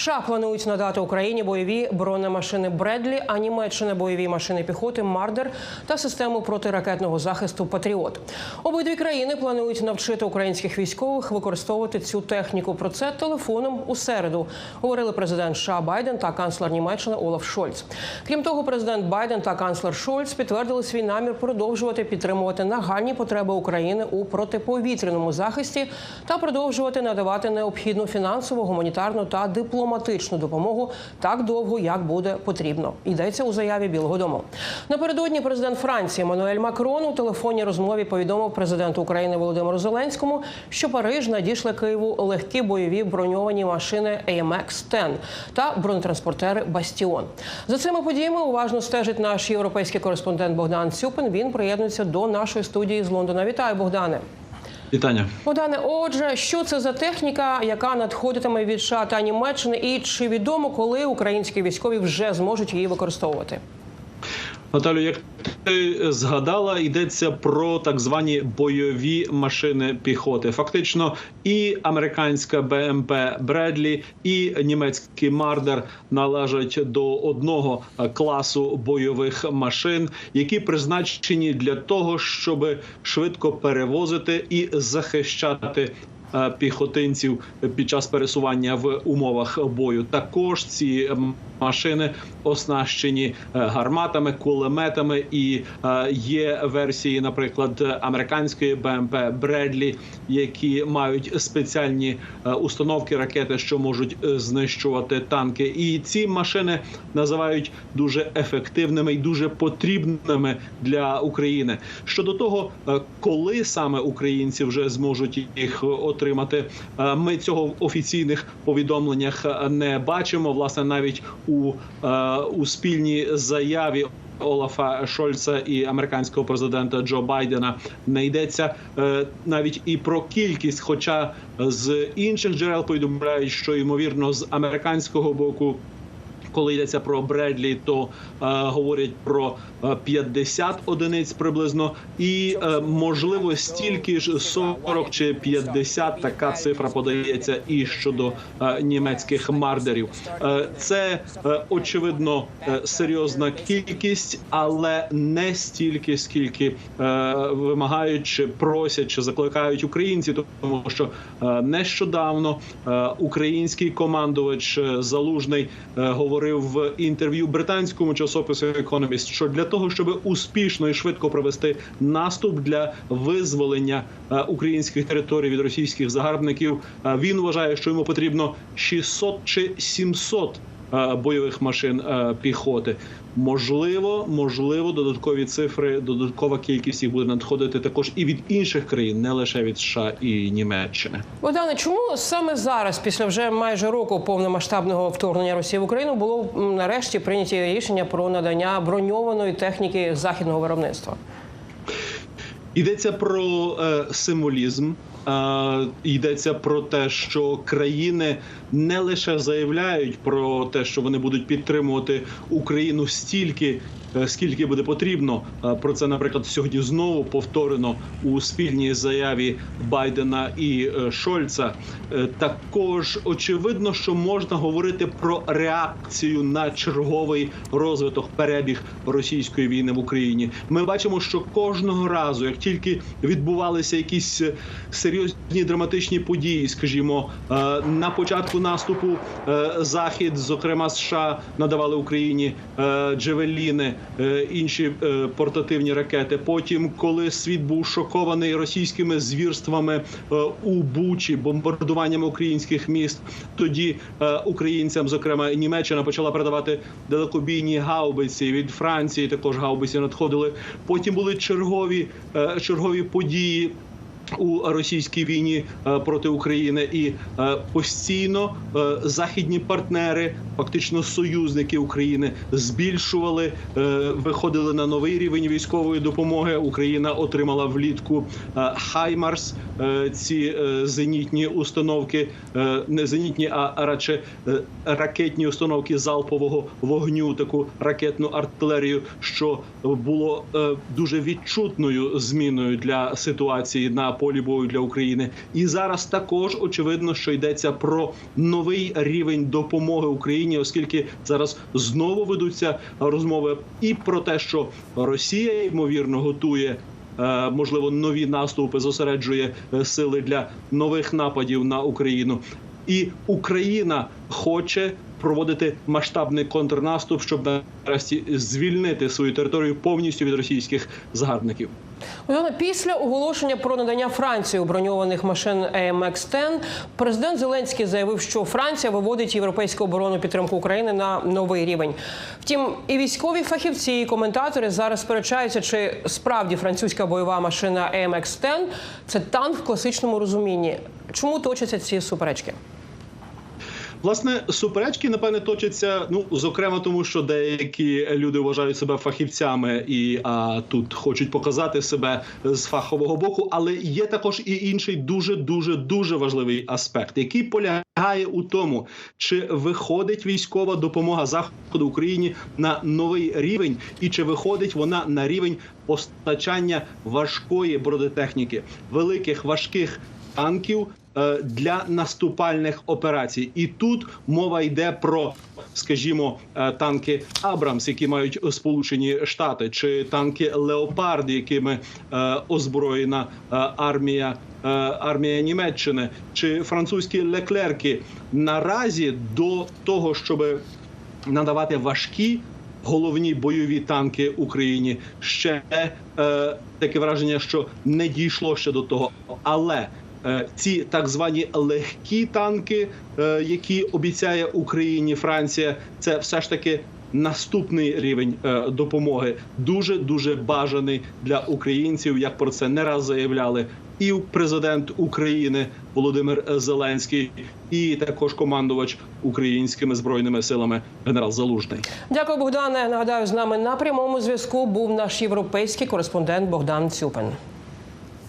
США планують надати Україні бойові бронемашини Бредлі, а Німеччина бойові машини піхоти Мардер та систему протиракетного захисту Патріот. Обидві країни планують навчити українських військових використовувати цю техніку. Про це телефоном у середу говорили президент США Байден та канцлер Німеччини Олаф Шольц. Крім того, президент Байден та канцлер Шольц підтвердили свій намір продовжувати підтримувати нагальні потреби України у протиповітряному захисті та продовжувати надавати необхідну фінансову, гуманітарну та дипломатичну допомогу так довго, як буде потрібно. Йдеться у заяві Білого Дому. Напередодні президент Франції Мануель Макрон у телефонній розмові повідомив президенту України Володимиру Зеленському, що Париж надійшли Києву легкі бойові броньовані машини AMX-10 та бронетранспортери Бастіон. За цими подіями уважно стежить наш європейський кореспондент Богдан Цюпин. Він приєднується до нашої студії з Лондона. Вітаю, Богдане. Вітання. Богдане, отже, що це за техніка, яка надходитиме від США та Німеччини, і чи відомо, коли українські військові вже зможуть її використовувати? Наталю, як ти згадала, йдеться про так звані бойові машини піхоти. Фактично, і американська БМП Бредлі, і німецький Мардер належать до одного класу бойових машин, які призначені для того, щоб швидко перевозити і захищати. Е, Піхотинців під час пересування в умовах бою також ці машини оснащені е, гарматами, кулеметами, і е, є версії, наприклад, американської БМП Бредлі, які мають спеціальні установки ракети, що можуть знищувати танки. І ці машини називають дуже ефективними і дуже потрібними для України. Щодо того, коли саме українці вже зможуть їх отримати, е, ми цього в офіційних повідомленнях е, не бачимо. Власне, навіть у, е, у спільній заяві. Олафа Шольца і американського президента Джо Байдена не йдеться навіть і про кількість. Хоча з інших джерел повідомляють, що ймовірно з американського боку. Коли йдеться про Бредлі, то е, говорять про е, 50 одиниць приблизно, і е, можливо стільки ж 40 чи 50, така цифра подається і щодо е, німецьких мардерів. Е, це е, очевидно е, серйозна кількість, але не стільки, скільки е, вимагають, чи просять, чи закликають українці, тому що е, нещодавно е, український командувач е, залужний е, говорив в інтерв'ю британському часопису Economist, що для того, щоб успішно і швидко провести наступ для визволення е, українських територій від російських загарбників, е, він вважає, що йому потрібно 600 чи 700 е, бойових машин е, піхоти. Можливо, можливо, додаткові цифри, додаткова кількість їх буде надходити також і від інших країн, не лише від США і Німеччини. Богдане, чому саме зараз, після вже майже року повномасштабного вторгнення Росії в Україну, було нарешті прийняті рішення про надання броньованої техніки західного виробництва? Йдеться про е, символізм. Е, йдеться про те, що країни не лише заявляють про те, що вони будуть підтримувати Україну стільки, скільки буде потрібно. Е, Про це, наприклад, сьогодні знову повторено у спільній заяві Байдена і е, Шольца. Е, Також очевидно, що можна говорити про реакцію на черговий розвиток перебіг російської війни в Україні. Ми бачимо, що кожного разу, як тільки відбувалися якісь е, серйозні драматичні події, скажімо, е, на початку наступу е, захід, зокрема США, надавали Україні е, джевеліни, е, інші е, портативні ракети. Потім, коли світ був шокований російськими звірствами е, у Бучі, бомбардуваннями українських міст, тоді е, українцям, зокрема Німеччина, почала передавати далекобійні гаубиці від Франції. Також гаубиці надходили. Потім були чергові, е, чергові події. У російській війні е, проти України і е, постійно е, західні партнери, фактично союзники України, збільшували, виходили на новий рівень військової допомоги. Україна отримала влітку Хаймарс, ці зенітні установки, не зенітні, а радше ракетні установки залпового вогню, таку ракетну артилерію, що було дуже відчутною зміною для ситуації на полі бою для України. І зараз також очевидно, що йдеться про новий рівень допомоги Україні, оскільки зараз знову ведуться розмови і про те, що Росія ймовірно готує. е, Можливо, нові наступи зосереджує е, сили для нових нападів на Україну, і Україна хоче проводити масштабний контрнаступ, щоб нарешті звільнити свою територію повністю від російських загарбників. Богдане, після оголошення про надання Франції броньованих машин AMX-10, президент Зеленський заявив, що Франція виводить європейську оборонну підтримку України на новий рівень. Втім, і військові фахівці, і коментатори зараз сперечаються, чи справді французька бойова машина AMX-10 – це танк в класичному розумінні. Чому точаться ці суперечки? Власне, суперечки напевне точаться. Ну зокрема, тому що деякі люди вважають себе фахівцями і а, тут хочуть показати себе з фахового боку. Але є також і інший дуже дуже дуже важливий аспект, який полягає у тому, чи виходить військова допомога заходу Україні на новий рівень, і чи виходить вона на рівень постачання важкої бронетехніки, великих важких танків для наступальних операцій. І тут мова йде про, скажімо, е, танки Абрамс, які мають Сполучені Штати, чи танки Леопард, якими е, озброєна е, армія. е, Армія Німеччини чи французькі леклерки наразі до того, щоб надавати важкі головні бойові танки Україні. Ще е, таке враження, що не дійшло ще до того, але. Е, Ці так звані легкі танки, е, які обіцяє Україні Франція, це все ж таки наступний рівень е, допомоги, дуже дуже бажаний для українців. Як про це не раз заявляли і президент України Володимир Зеленський, і також командувач українськими збройними силами генерал Залужний. Дякую, Богдане. Нагадаю, з нами на прямому зв'язку був наш європейський кореспондент Богдан Цюпин.